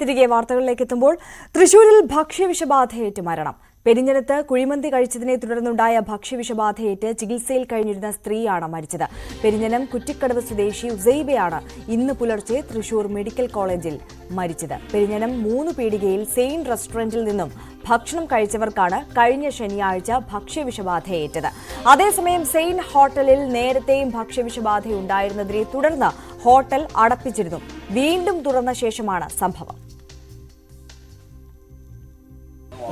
തിരികെ വാർത്തകളിലേക്ക് എത്തുമ്പോൾ തൃശൂരിൽ ഭക്ഷ്യവിഷബാധയേറ്റ് മരണം. പെരിഞ്ഞനത്ത് കുഴിമന്തി കഴിച്ചതിനെ തുടർന്നുണ്ടായ ഭക്ഷ്യവിഷബാധയേറ്റ് ചികിത്സയിൽ കഴിഞ്ഞിരുന്ന സ്ത്രീയാണ് മരിച്ചത്. പെരിഞ്ഞനം കുറ്റിക്കടവ് സ്വദേശി ഉസൈബയാണ് ഇന്ന് പുലർച്ചെ തൃശൂർ മെഡിക്കൽ കോളേജിൽ മരിച്ചത്. പെരിഞ്ഞനം മൂന്ന് പീടികയിൽ സെയിൻ റെസ്റ്റോറന്റിൽ നിന്നും ഭക്ഷണം കഴിച്ചവർക്കാണ് കഴിഞ്ഞ ശനിയാഴ്ച ഭക്ഷ്യവിഷബാധയേറ്റത്. അതേസമയം സെയിൻ ഹോട്ടലിൽ നേരത്തെയും ഭക്ഷ്യവിഷബാധയുണ്ടായിരുന്നതിനെ തുടർന്ന് ഹോട്ടൽ അടപ്പിച്ചിരുന്നു. വീണ്ടും തുറന്ന ശേഷമാണ് സംഭവം.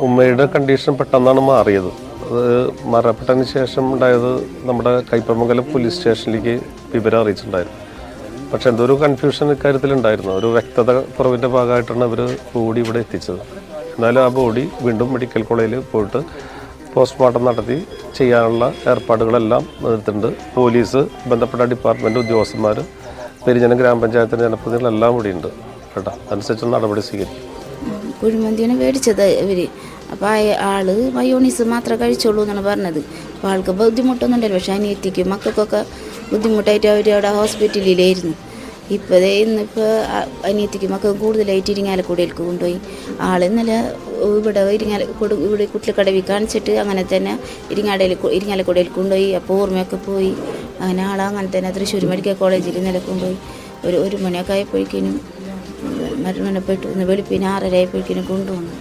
ഉമ്മയുടെ കണ്ടീഷൻ പെട്ടെന്നാണ് മാറിയത്. അത് മരണപ്പെട്ടതിന് ശേഷം ഉണ്ടായത് നമ്മുടെ കൈപ്പമംഗലം പോലീസ് സ്റ്റേഷനിലേക്ക് വിവരം അറിയിച്ചിട്ടുണ്ടായിരുന്നു. പക്ഷെ എന്തോ ഒരു കൺഫ്യൂഷൻ ഇക്കാര്യത്തിലുണ്ടായിരുന്നു. ഒരു വ്യക്തത കുറവിന്റെ ഭാഗമായിട്ടാണ് അവർ ബോഡി ഇവിടെ എത്തിച്ചത്. എന്നാലും ആ ബോഡി വീണ്ടും മെഡിക്കൽ കോളേജിൽ പോയിട്ട് പോസ്റ്റ്മോർട്ടം നടത്തി ചെയ്യാനുള്ള ഏർപ്പാടുകളെല്ലാം എടുത്തിട്ടുണ്ട് പോലീസ് ബന്ധപ്പെട്ട ഡിപ്പാർട്ട്മെന്റ് ഉദ്യോഗസ്ഥന്മാർ പെരിഞ്ഞനം ഗ്രാമപഞ്ചായത്തിന്റെ ജനപ്രതിനിധികളെല്ലാം കൂടിയുണ്ട്. കേട്ടോ. അതനുസരിച്ചുള്ള നടപടി സ്വീകരിക്കും. കുഴിമന്തിയാണ് മേടിച്ചത് ഇവർ അപ്പോൾ ആൾ മയോണീസ് മാത്രമേ കഴിച്ചുള്ളൂ എന്നാണ് പറഞ്ഞത്. അപ്പോൾ ആൾക്ക് ബുദ്ധിമുട്ടൊന്നും ഉണ്ടല്ലോ പക്ഷേ അനിയത്തിക്കും മക്കൾക്കൊക്കെ ബുദ്ധിമുട്ടായിട്ട് അവർ അവിടെ ഹോസ്പിറ്റലിലായിരുന്നു. ഇപ്പോൾ ഇന്നിപ്പോൾ അനിയത്തിക്ക് മക്കൾ കൂടുതലായിട്ട് ഇരിങ്ങാലക്കുടയിലേക്ക് കൊണ്ടുപോയി. ആൾ ഇന്നലെ ഇവിടെ ഇരിങ്ങാലക്കുട ഇവിടെ കുട്ടിക്കടവി കാണിച്ചിട്ട് അങ്ങനെ തന്നെ ഇരിങ്ങാടയിൽ ഇരിങ്ങാലക്കുടയിൽ കൊണ്ടുപോയി. അപ്പോൾ ഓർമ്മയൊക്കെ പോയി. അങ്ങനെ ആൾ അങ്ങനെ തന്നെ തൃശ്ശൂർ മെഡിക്കൽ കോളേജിൽ ഇന്നലെ കൊണ്ടുപോയി. ഒരു ഒരു മണിയൊക്കെ ആയപ്പോഴേക്കിനും മരണപ്പെട്ടു. ഇന്ന് വെളുപ്പിന് ആറര ആയപ്പോഴേക്കിനും കൊണ്ടുവന്നു.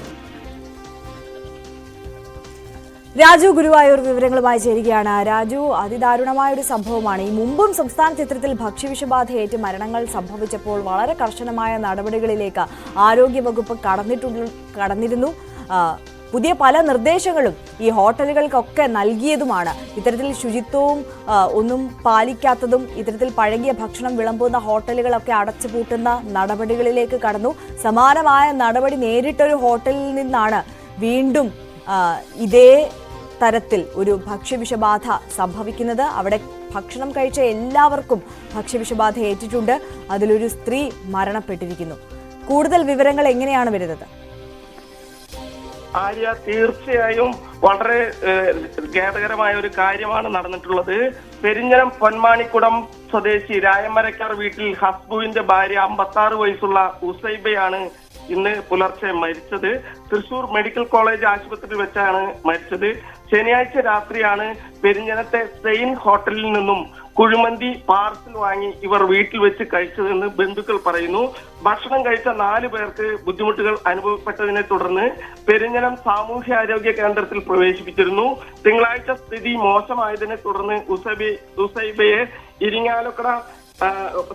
രാജു ഗുരുവായൂർ വിവരങ്ങളുമായി ചേരുകയാണ്. രാജു അതിദാരുണമായ ഒരു സംഭവമാണ്. ഈ മുമ്പും സംസ്ഥാന ചിത്രത്തിൽ ഭക്ഷ്യവിഷബാധയേറ്റ് മരണങ്ങൾ സംഭവിച്ചപ്പോൾ വളരെ കർശനമായ നടപടികളിലേക്ക് ആരോഗ്യവകുപ്പ് കടന്നിട്ടുണ്ട് കടന്നിരുന്നു. പുതിയ പല നിർദ്ദേശങ്ങളും ഈ ഹോട്ടലുകൾക്കൊക്കെ നൽകിയതുമാണ്. ഇത്തരത്തിൽ ശുചിത്വവും ഒന്നും പാലിക്കാത്തതും ഇത്തരത്തിൽ പഴകിയ ഭക്ഷണം വിളമ്പുന്ന ഹോട്ടലുകളൊക്കെ അടച്ചുപൂട്ടുന്ന നടപടികളിലേക്ക് കടന്നു. സമാനമായ നടപടി നേരിട്ടൊരു ഹോട്ടലിൽ നിന്നാണ് വീണ്ടും ഇതേ തരത്തിൽ ഒരു ഭക്ഷ്യവിഷബാധ സംഭവിക്കുന്നത്. അവിടെ ഭക്ഷണം കഴിച്ച എല്ലാവർക്കും ഭക്ഷ്യവിഷബാധ ഏറ്റിട്ടുണ്ട്. അതിലൊരു സ്ത്രീ മരണപ്പെട്ടിരിക്കുന്നു. കൂടുതൽ വിവരങ്ങൾ എങ്ങനെയാണ് വരുന്നത്? ആര്യ തീർച്ചയായും വളരെ ഖേദകരമായ ഒരു കാര്യമാണ് നടന്നിട്ടുള്ളത്. പെരിഞ്ഞനം പൊന്മാണിക്കുടം സ്വദേശി രായമരക്കാർ വീട്ടിൽ ഹസ്ബുവിന്റെ ഭാര്യ അമ്പത്തി ആറ് വയസ്സുള്ള ഉസൈബയാണ് ഇന്ന് പുലർച്ചെ മരിച്ചത്. തൃശൂർ മെഡിക്കൽ കോളേജ് ആശുപത്രിയിൽ വെച്ചാണ് മരിച്ചത്. ശനിയാഴ്ച രാത്രിയാണ് പെരിഞ്ഞനത്തെ സെയിൻ ഹോട്ടലിൽ നിന്നും കുഴിമന്തി പാർസൽ വാങ്ങി ഇവർ വീട്ടിൽ വെച്ച് കഴിച്ചതെന്ന് ബന്ധുക്കൾ പറയുന്നു. ഭക്ഷണം കഴിച്ച നാല് പേർക്ക് ബുദ്ധിമുട്ടുകൾ അനുഭവപ്പെട്ടതിനെ തുടർന്ന് പെരിഞ്ഞനം സാമൂഹ്യാരോഗ്യ കേന്ദ്രത്തിൽ പ്രവേശിപ്പിച്ചിരുന്നു. തിങ്കളാഴ്ച സ്ഥിതി മോശമായതിനെ തുടർന്ന് ഉസബി ഉസൈബയെ ഇരിങ്ങാലക്കുട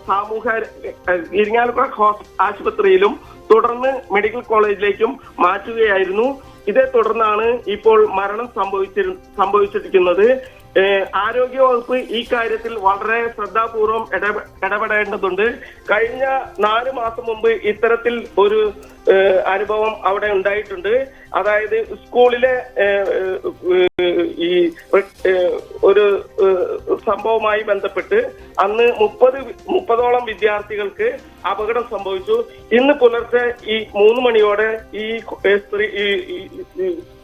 സാമൂഹ്യ ഇരിങ്ങാലക്കുട ആശുപത്രിയിലും തുടർന്ന് മെഡിക്കൽ കോളേജിലേക്കും മാറ്റുകയായിരുന്നു. ഇതേ തുടർന്നാണ് ഇപ്പോൾ മരണം സംഭവിച്ചി സംഭവിച്ചിരിക്കുന്നത്. ആരോഗ്യവകുപ്പ് ഈ കാര്യത്തിൽ വളരെ ശ്രദ്ധാപൂർവം ഇടപെടേണ്ടതുണ്ട്. കഴിഞ്ഞ നാല് മാസം മുമ്പ് ഇത്തരത്തിൽ ഒരു അനുഭവം അവിടെ ഉണ്ടായിട്ടുണ്ട്. അതായത് സ്കൂളിലെ ഈ ഒരു സംഭവവുമായി ബന്ധപ്പെട്ട് അന്ന് മുപ്പത് മുപ്പതോളം വിദ്യാർത്ഥികൾക്ക് അപകടം സംഭവിച്ചു. ഇന്ന് പുലർച്ചെ ഈ മൂന്ന് മണിയോടെ ഈ സ്ത്രീ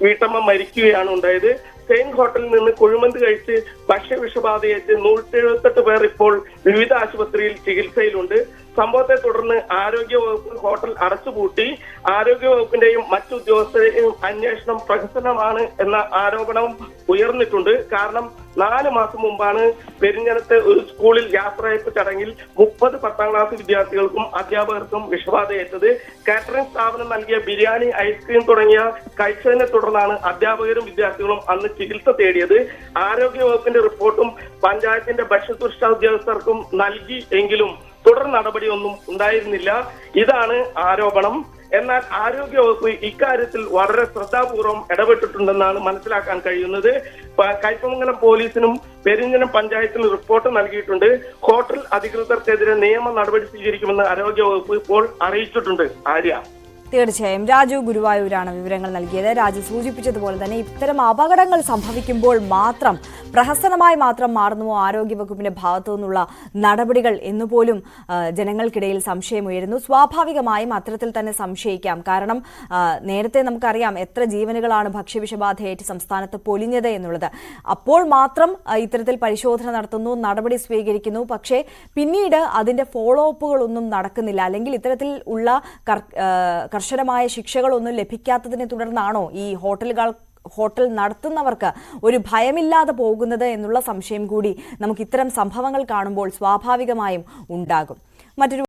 വീട്ടമ്മ മരിക്കുകയാണ് ഉണ്ടായത്. സെയിൻ ഹോട്ടലിൽ നിന്ന് കുഴിമന്ത് കഴിച്ച് ഭക്ഷ്യവിഷബാധയേറ്റ് നൂറ്റി എഴുപത്തെട്ട് പേർ ഇപ്പോൾ വിവിധ ആശുപത്രിയിൽ ചികിത്സയിലുണ്ട്. സംഭവത്തെ തുടർന്ന് ആരോഗ്യവകുപ്പ് ഹോട്ടൽ അടച്ചുപൂട്ടി ആരോഗ്യവകുപ്പിന്റെയും മറ്റു ഉദ്യോഗസ്ഥരെയും അന്വേഷണം പ്രഹസനമാണ് എന്ന ആരോപണം ഉയർന്നിട്ടുണ്ട്. കാരണം നാല് മാസം മുമ്പാണ് പെരിഞ്ഞനത്തെ ഒരു സ്കൂളിൽ യാത്രയപ്പ് ചടങ്ങിൽ മുപ്പത് പത്താം ക്ലാസ് വിദ്യാർത്ഥികൾക്കും അധ്യാപകർക്കും വിഷബാധയേറ്റത്. കാറ്ററിംഗ് സ്ഥാപനം നൽകിയ ബിരിയാണി ഐസ്ക്രീം തുടങ്ങിയ കഴിച്ചതിനെ തുടർന്നാണ് അധ്യാപകരും വിദ്യാർത്ഥികളും അന്ന് ചികിത്സ തേടിയത്. ആരോഗ്യവകുപ്പിന്റെ റിപ്പോർട്ടും പഞ്ചായത്തിന്റെ ഭക്ഷ്യസുരക്ഷാ ഉദ്യോഗസ്ഥർക്കും നൽകി എങ്കിലും തുടർ നടപടിയൊന്നും ഉണ്ടായിരുന്നില്ല. ഇതാണ് ആരോപണം. എന്നാൽ ആരോഗ്യവകുപ്പ് ഇക്കാര്യത്തിൽ വളരെ ശ്രദ്ധാപൂർവം ഇടപെട്ടിട്ടുണ്ടെന്നാണ് മനസ്സിലാക്കാൻ കഴിയുന്നത്. കൈപ്പമംഗലം പോലീസിനും പെരിഞ്ഞനം പഞ്ചായത്തിനും റിപ്പോർട്ട് നൽകിയിട്ടുണ്ട്. ഹോട്ടൽ അധികൃതർക്കെതിരെ നിയമ നടപടി സ്വീകരിക്കുമെന്ന് ആരോഗ്യവകുപ്പ് ഇപ്പോൾ അറിയിച്ചിട്ടുണ്ട്. ആര്യ. തീർച്ചയായും. രാജു ഗുരുവായൂരാണ് വിവരങ്ങൾ നൽകിയത്. രാജു സൂചിപ്പിച്ചതുപോലെ തന്നെ ഇത്തരം അപകടങ്ങൾ സംഭവിക്കുമ്പോൾ മാത്രം പ്രഹസനമായി മാത്രം മാറുന്നുവോ ആരോഗ്യവകുപ്പിന്റെ ഭാഗത്തു നിന്നുള്ള നടപടികൾ എന്നുപോലും ജനങ്ങൾക്കിടയിൽ സംശയമുയരുന്നു സ്വാഭാവികമായും അത്തരത്തിൽ തന്നെ സംശയിക്കാം. കാരണം നേരത്തെ നമുക്കറിയാം എത്ര ജീവനുകളാണ് ഭക്ഷ്യവിഷബാധയേറ്റ് സംസ്ഥാനത്ത് പൊലിഞ്ഞത് എന്നുള്ളത്. അപ്പോൾ മാത്രം ഇത്തരത്തിൽ പരിശോധന നടത്തുന്നു നടപടി സ്വീകരിക്കുന്നു. പക്ഷേ പിന്നീട് അതിന്റെ ഫോളോ അപ്പുകളൊന്നും നടക്കുന്നില്ല. അല്ലെങ്കിൽ ഇത്തരത്തിൽ ഉള്ള കർശനമായ ശിക്ഷകളൊന്നും ലഭിക്കാത്തതിനെ തുടർന്നാണോ ഈ ഹോട്ടലുകൾ ഹോട്ടൽ നടത്തുന്നവർക്ക് ഒരു ഭയമില്ലാതെ പോകുന്നത് എന്നുള്ള സംശയം കൂടി നമുക്ക് ഇത്തരം സംഭവങ്ങൾ കാണുമ്പോൾ സ്വാഭാവികമായും ഉണ്ടാകും. മറ്റൊരു